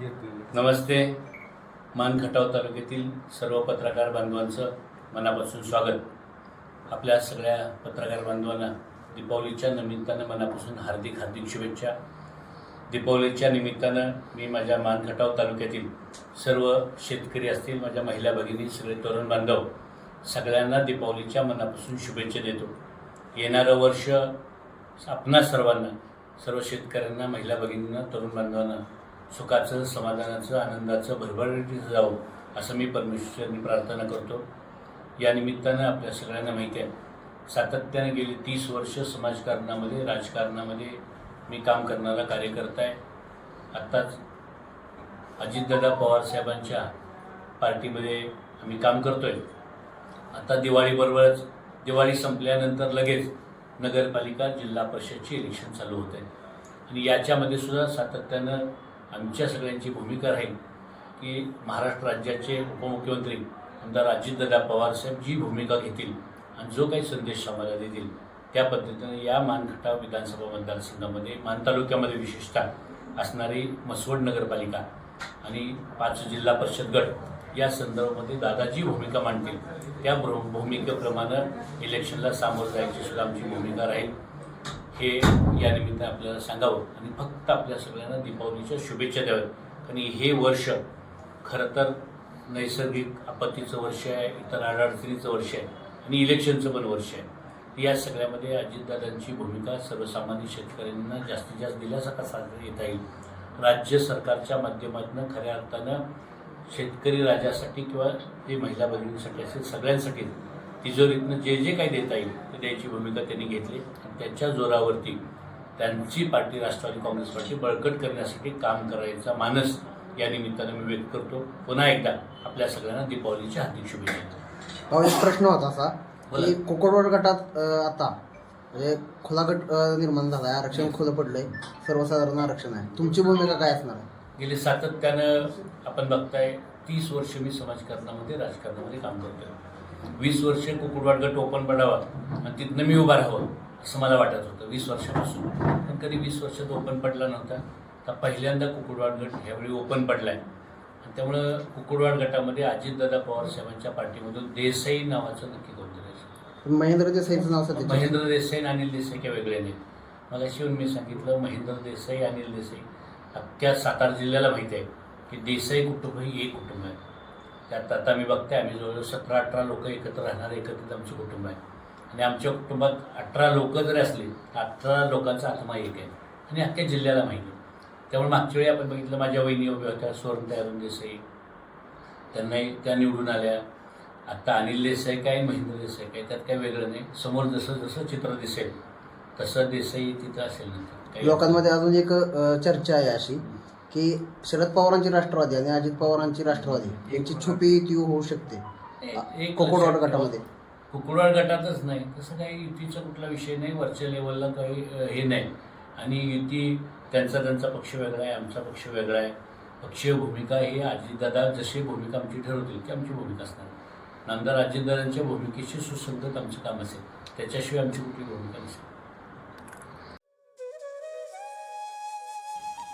नमस्ते. मानखटाव तालुक्यातील सर्व पत्रकार बांधवांचं मनापासून स्वागत. आपल्या सगळ्या पत्रकार बांधवांना दीपावलीच्या निमित्तानं मनापासून हार्दिक हार्दिक शुभेच्छा. दीपावलीच्या निमित्तानं मी माझ्या मानखटाव तालुक्यातील सर्व शेतकरी असतील माझ्या महिला भगिनी सगळे तरुण बांधव सगळ्यांना दीपावलीच्या मनापासून शुभेच्छा देतो. येणारं वर्ष आपणा सर्वांना सर्व शेतकऱ्यांना महिला भगिनींना तरुण बांधवांना सुखाचं समाधानाचं आनंदाचं भरभराटीचं जावं असं मी परमेश्वरांनी प्रार्थना करतो. या निमित्तानं आपल्या सगळ्यांना माहिती आहे सातत्याने गेली तीस वर्ष समाजकारणामध्ये राजकारणामध्ये मी काम करणारा कार्यकर्ता आहे. आत्ताच अजितदादा पवार साहेबांच्या पार्टीमध्ये आम्ही काम करतो आहे आता दिवाळीबरोबरच दिवाळी संपल्यानंतर लगेच नगरपालिका जिल्हा परिषदची इलेक्शन चालू होत. आहे आणि याच्यामध्ये सुद्धा सातत्यानं आमच्या सगळ्यांची भूमिका राहील की महाराष्ट्र राज्याचे उपमुख्यमंत्री आमदार अजितदादा पवारसाहेब जी भूमिका घेतील आणि जो काही संदेश समाजाला देतील त्या पद्धतीने या मानखटा विधानसभा मतदारसंघामध्ये मान तालुक्यामध्ये विशेषतः असणारी मसवड नगरपालिका आणि पाच जिल्हा परिषद गट या संदर्भामध्ये दादाजी भूमिका मांडतील. त्या भूमिकेप्रमाणे इलेक्शनला सामोरं जायची सुद्धा आमची भूमिका राहील. हे या निमित्त आपल्याला सांगावं. आणि फक्त आपल्या सगळ्यांना दीपावलीच्या शुभेच्छा द्याव्यात. आणि हे वर्ष खरं तर नैसर्गिक आपत्तीचं वर्ष आहे इतर अडचणीचं वर्ष आहे आणि इलेक्शनचं पण वर्ष आहे. या सगळ्यामध्ये अजितदादांची भूमिका सर्वसामान्य शेतकऱ्यांना जास्तीत जास्त दिलासा कसा येता येईल. राज्य सरकारच्या माध्यमातून खऱ्या अर्थानं शेतकरी राजासाठी किंवा जे महिला भगिनींसाठी असेल सगळ्यांसाठी तिजोरीतनं जे जे काही देता येईल ते द्यायची भूमिका त्यांनी घेतली. आणि त्याच्या जोरावरती त्यांची पार्टी राष्ट्रवादी काँग्रेस पार्टी बळकट करण्यासाठी काम करायचा मानस या निमित्तानं मी व्यक्त करतो. पुन्हा एकदा आपल्या सगळ्यांना दीपावलीच्या हार्दिक शुभेच्छा. एक प्रश्न होता असा. की कोकणवाड गटात आता म्हणजे खुला गट निर्माण झालाय आरक्षण खुलं पडलंय सर्वसाधारण आरक्षण आहे. तुमची भूमिका काय असणार आहे? गेले सातत्यानं आपण बघताय तीस वर्ष मी समाजकारणामध्ये राजकारणामध्ये काम करतोय. वीस वर्ष कुकुडवाड गट ओपन पडावा आणि तिथनं मी उभा राहावं असं मला वाटत होतं वीस वर्षापासून. पण कधी वीस वर्षात ओपन पडला नव्हता तर पहिल्यांदा कुकुडवाड गट ह्यावेळी ओपन पडला आहे आणि त्यामुळं कुकुडवाड गटामध्ये अजितदादा पवार साहेबांच्या पार्टीमधून देसाई नावाचं नक्की पण महेंद्र देसाईचं नाव महेंद्र देसाई आणि अनिल देसाई काही वेगळे नाहीत. मला शिवून मी सांगितलं महेंद्र देसाई अनिल देसाई. अख्ख्या सातारा जिल्ह्याला माहिती आहे की देसाई कुटुंब ही एक कुटुंब आहे. त्यात आता मी बघते आम्ही जवळजवळ सतरा अठरा लोक एकत्र राहणारे एकत्रित आमचं कुटुंब आहे. आणि आमच्या कुटुंबात अठरा लोक जरी असली तर अठरा लोकांचा आत्मा एक आहे. आणि अख्ख्या जिल्ह्याला माहिती आहे. त्यामुळे मागच्या वेळी आपण बघितलं माझ्या वहिनी उभ्या होत्या स्वर्ण तयारून देसाई. त्यांनाही त्या निवडून आल्या. आत्ता अनिल देसाई काय महेंद्र देसाई काय त्यात काय वेगळं नाही. समोर जसं जसं चित्र दिसेल तसं देसाई तिथं असेल नंतर. काही- लोकांमध्ये अजून एक चर्चा आहे अशी. की शरद पवारांची राष्ट्रवादी आणि अजित पवारांची राष्ट्रवादी यांची छुपी युती होऊ शकते. ठेवा. गटामध्ये. कुकुडवाड गटातच नाही. तसं काही युतीचा कुठला विषय नाही. वरच्या लेवलला काही हे नाही. आणि युती त्यांचा त्यांचा पक्ष वेगळा आहे आमचा पक्ष वेगळा आहे. पक्षीय भूमिका ही अजितदादा जशी भूमिका आमची ठरवतील ती आमची भूमिका असणार. नंतर अजितदादांच्या भूमिकेशी सुसंगत आमचं काम असेल. त्याच्याशिवाय आमची कुठली भूमिका नसेल.